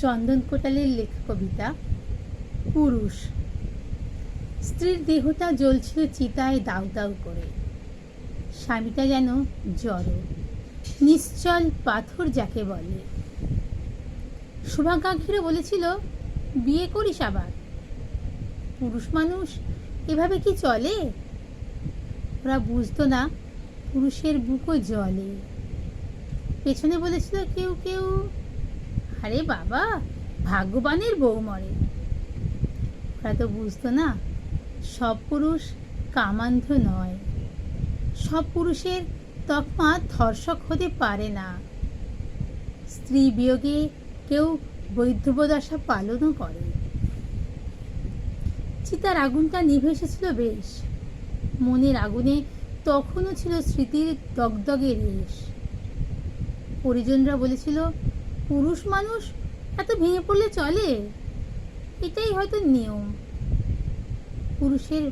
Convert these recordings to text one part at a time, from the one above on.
চন্দন কোটালের লেখা কবিতা, পুরুষ। স্ত্রীর দেহটা জ্বলছিল চিতায় দাউ দাউ করে। স্বামীটা যেন জড়, নিশ্চল পাথর যাকে বলে। শুভাকাঙ্ক্ষীরা বলেছিল, বিয়ে করিস আবার। পুরুষ মানুষ এভাবে কি চলে? ওরা বুঝতো না, পুরুষের বুকও জলে পেছনে বলেছিল, কেউ কেউ আরে বাবা, ভাগ্যবানের বউ মরে। ওরা তো বুঝতো না, সব পুরুষ কামান্ধ নয়। সব পুরুষের তকমা ধর্ষক হতে পারে না। স্ত্রী বিয়োগে কেউ বৈধবদশা পালনও করে। চিতার আগুনটা নিভে এসেছিল বেশ। মনের আগুনে তখনও ছিল স্মৃতির দগদগে রেশ। পরিজনরা বলেছিল পুরুষ মানুষ এত ভেঙে পড়লে চলে? এটাই হয়তো নিয়ম। পুরুষের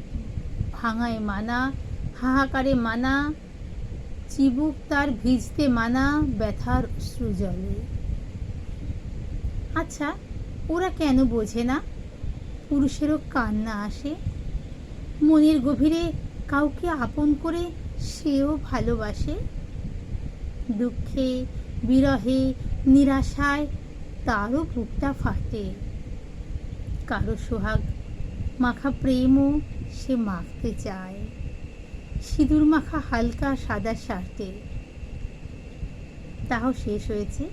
ভাঙায় মানা, হাহাকারে মানা, চিবুক তার ভিজতে মানা, ব্যথার অশ্রু জলে। আচ্ছা ওরা কেন বোঝে না? পুরুষেরও কান্না আসে। মনের গভীরে কাউকে আপন করে সেও ভালোবাসে। দুঃখে, বিরহে নিরাশায় তারও বুকটা ফাটে। কারও সোহাগ, মাখা প্রেমও সে মাখতে চায়। সিঁদুর মাখা হালকা সাদা শার্টে। তাও শেষ হয়েছে,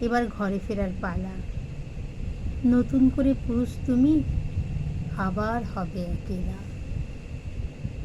এবার ঘরে ফেরার পালা। নতুন করে পুরুষ তুমি, আবার হবে একেলা।